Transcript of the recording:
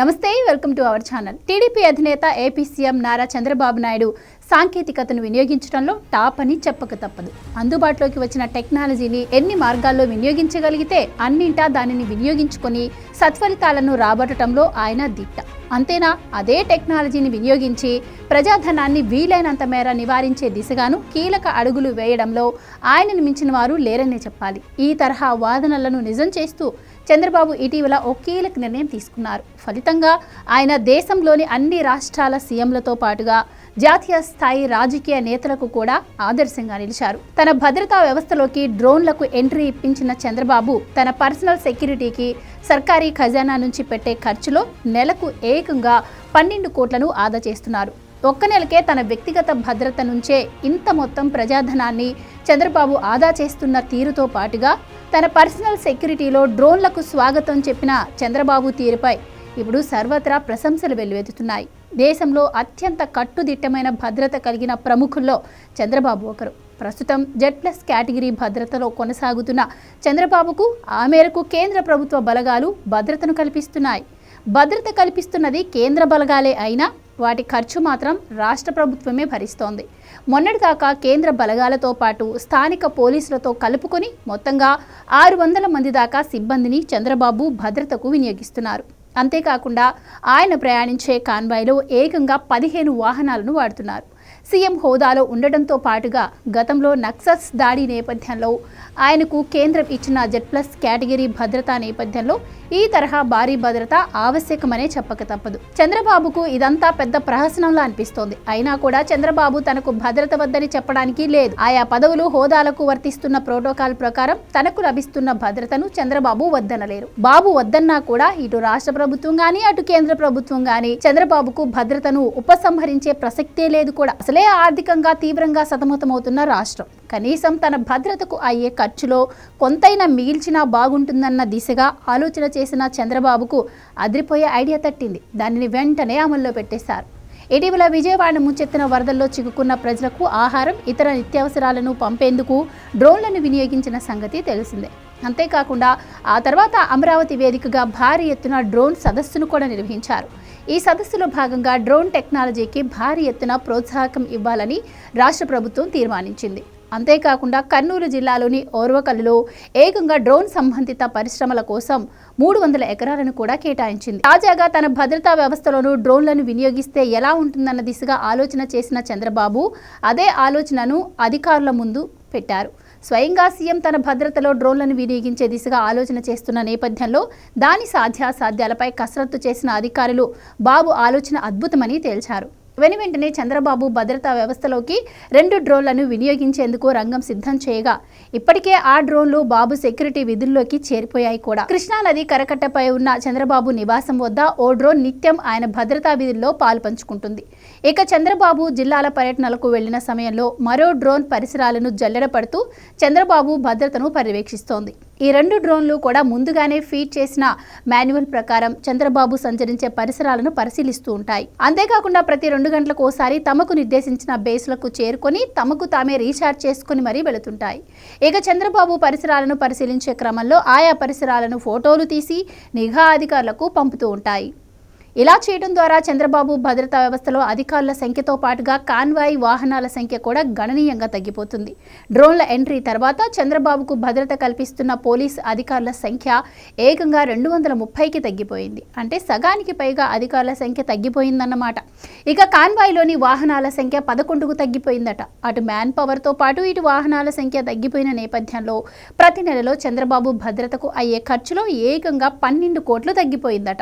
నమస్తే welcome to our channel. TDP అధినేత AP CM Nara Chandrababu Naidu సాంకేతికతను వినియోగించడంలో టాప్ అని చెప్పక తప్పదు. అందుబాటులోకి వచ్చిన టెక్నాలజీని ఎన్ని మార్గాల్లో వినియోగించగలిగితే అన్నింటా దానిని వినియోగించుకొని సత్ఫలితాలను రాబట్టడంలో ఆయన దిట్ట. అంతేనా? అదే టెక్నాలజీని వినియోగించి ప్రజాధనాన్ని వీలైనంత మేర నివారించే దిశగాను కీలక అడుగులు వేయడంలో ఆయనను మించిన వారు లేరనే చెప్పాలి. ఈ తరహా వాదనలను నిజం చేస్తూ చంద్రబాబు ఇటీవల ఓ కీలక నిర్ణయం తీసుకున్నారు. ఫలితంగా ఆయన దేశంలోని అన్ని రాష్ట్రాల సీఎంలతో పాటుగా జాతీయ స్థాయి రాజకీయ నేతలకు కూడా ఆదర్శంగా నిలిచారు. తన భద్రతా వ్యవస్థలోకి డ్రోన్లకు ఎంట్రీ ఇప్పించిన చంద్రబాబు తన పర్సనల్ సెక్యూరిటీకి సర్కారీ ఖజానా నుంచి పెట్టే ఖర్చులో నెలకు ఏకంగా పన్నెండు కోట్లను ఆదా చేస్తున్నారు. ఒక్క నెలకే తన వ్యక్తిగత భద్రత నుంచే ఇంత మొత్తం ప్రజాధనాన్ని చంద్రబాబు ఆదా చేస్తున్న తీరుతో పాటుగా తన పర్సనల్ సెక్యూరిటీలో డ్రోన్లకు స్వాగతం చెప్పిన చంద్రబాబు తీరుపై ఇప్పుడు సర్వత్రా ప్రశంసలు వెల్లువెత్తుతున్నాయి. దేశంలో అత్యంత కట్టుదిట్టమైన భద్రత కలిగిన ప్రముఖుల్లో చంద్రబాబు ఒకరు. ప్రస్తుతం జెడ్ ప్లస్ కేటగిరీ భద్రతలో కొనసాగుతున్న చంద్రబాబుకు ఆ మేరకు కేంద్ర ప్రభుత్వ బలగాలు భద్రతను కల్పిస్తున్నాయి. భద్రత కల్పిస్తున్నది కేంద్ర బలగాలే అయినా వాటి ఖర్చు మాత్రం రాష్ట్ర ప్రభుత్వమే భరిస్తోంది. మొన్నటిదాకా కేంద్ర బలగాలతో పాటు స్థానిక పోలీసులతో కలుపుకొని మొత్తంగా ఆరు వందల మంది దాకా సిబ్బందిని చంద్రబాబు భద్రతకు వినియోగిస్తున్నారు. అంతేకాకుండా ఆయన ప్రయాణించే కాన్వాయ్లో ఏకంగా పదిహేను వాహనాలను వాడుతున్నారు. సీఎం హోదాలో ఉండడంతో పాటుగా గతంలో నక్సల్స్ దాడి నేపథ్యంలో ఆయనకు కేంద్రం ఇచ్చిన జెడ్ ప్లస్ కేటగిరీ భద్రతా నేపథ్యంలో ఈ తరహా భారీ భద్రత ఆవశ్యకమనే చెప్పక తప్పదు. చంద్రబాబుకు ఇదంతా పెద్ద ప్రహసనంలా అనిపిస్తోంది. అయినా కూడా చంద్రబాబు తనకు భద్రత వద్దని చెప్పడానికి లేదు. ఆయా పదవులు హోదాలకు వర్తిస్తున్న ప్రోటోకాల్ ప్రకారం తనకు లభిస్తున్న భద్రతను చంద్రబాబు వద్దనలేరు. బాబు వద్దన్నా కూడా ఇటు రాష్ట్ర ప్రభుత్వం గాని అటు కేంద్ర ప్రభుత్వం గాని చంద్రబాబుకు భద్రతను ఉపసంహరించే ప్రసక్తే లేదు కూడా. అసలే ఆర్థికంగా తీవ్రంగా సతమతమవుతున్న రాష్ట్రం. కనీసం తన భద్రతకు అయ్యే ఖర్చులో కొంతైనా మిగిల్చినా బాగుంటుందన్న దిశగా ఆలోచన చేసిన చంద్రబాబుకు అదిరిపోయే ఐడియా తట్టింది. దానిని వెంటనే అమల్లో పెట్టేశారు. ఇటీవల విజయవాడ ముచ్చెత్తిన వరదల్లో చిక్కుకున్న ప్రజలకు ఆహారం ఇతర నిత్యావసరాలను పంపేందుకు డ్రోన్లను వినియోగించిన సంగతి తెలిసిందే. అంతేకాకుండా ఆ తర్వాత అమరావతి వేదికగా భారీ ఎత్తున డ్రోన్ సదస్సును కూడా నిర్వహించారు. ఈ సదస్సులో భాగంగా డ్రోన్ టెక్నాలజీకి భారీ ఎత్తున ప్రోత్సాహకం ఇవ్వాలని రాష్ట్ర ప్రభుత్వం తీర్మానించింది. అంతేకాకుండా కర్నూలు జిల్లాలోని ఓర్వకల్లులో ఏకంగా డ్రోన్ సంబంధిత పరిశ్రమల కోసం మూడు వందల ఎకరాలను కూడా కేటాయించింది. తాజాగా తన భద్రతా వ్యవస్థలోనూ డ్రోన్లను వినియోగిస్తే ఎలా ఉంటుందన్న దిశగా ఆలోచన చేసిన చంద్రబాబు అదే ఆలోచనను అధికారుల ముందు పెట్టారు. స్వయంగా సీఎం తన భద్రతలో డ్రోన్లను వినియోగించే దిశగా ఆలోచన చేస్తున్న నేపథ్యంలో దాని సాధ్యాసాధ్యాలపై కసరత్తు చేసిన అధికారులు బాబు ఆలోచన అద్భుతమని తేల్చారు. వెను వెంటనే చంద్రబాబు భద్రతా వ్యవస్థలోకి రెండు డ్రోన్లను వినియోగించేందుకు రంగం సిద్ధం చేయగా ఇప్పటికే ఆ డ్రోన్లు బాబు సెక్యూరిటీ విధుల్లోకి చేరిపోయాయి కూడా. కృష్ణానది కరకట్టపై ఉన్న చంద్రబాబు నివాసం వద్ద ఓ డ్రోన్ నిత్యం ఆయన భద్రతా విధుల్లో పాలు పంచుకుంటుంది ఇక చంద్రబాబు జిల్లాల పర్యటనలకు వెళ్ళిన సమయంలో మరో డ్రోన్ పరిసరాలను జల్లెడ పడుతూ చంద్రబాబు భద్రతను పర్యవేక్షిస్తోంది. ఈ రెండు డ్రోన్లు కూడా ముందుగానే ఫీడ్ చేసిన మాన్యువల్ ప్రకారం చంద్రబాబు సంచరించే పరిసరాలను పరిశీలిస్తూ ఉంటాయి. అంతేకాకుండా ప్రతి రెండు గంటలకు ఓసారి తమకు నిర్దేశించిన బేస్లకు చేరుకొని తమకు తామే రీఛార్జ్ చేసుకుని మరీ వెళుతుంటాయి. ఇక చంద్రబాబు పరిసరాలను పరిశీలించే క్రమంలో ఆయా పరిసరాలను ఫోటోలు తీసి నిఘా అధికారులకు పంపుతూ ఉంటాయి. ఇలా చేయడం ద్వారా చంద్రబాబు భద్రతా వ్యవస్థలో అధికారుల సంఖ్యతో పాటుగా కాన్వాయ్ వాహనాల సంఖ్య కూడా గణనీయంగా తగ్గిపోతుంది. డ్రోన్ల ఎంట్రీ తర్వాత చంద్రబాబుకు భద్రత కల్పిస్తున్న పోలీస్ అధికారుల సంఖ్య ఏకంగా రెండు వందల ముప్పైకి తగ్గిపోయింది. అంటే సగానికి పైగా అధికారుల సంఖ్య తగ్గిపోయిందన్నమాట. ఇక కాన్వాయ్లోని వాహనాల సంఖ్య పదకొండుకు తగ్గిపోయిందట. అటు మ్యాన్ పవర్తో పాటు ఇటు వాహనాల సంఖ్య తగ్గిపోయిన నేపథ్యంలో ప్రతి నెలలో చంద్రబాబు భద్రతకు అయ్యే ఖర్చులో ఏకంగా పన్నెండు కోట్లు తగ్గిపోయిందట.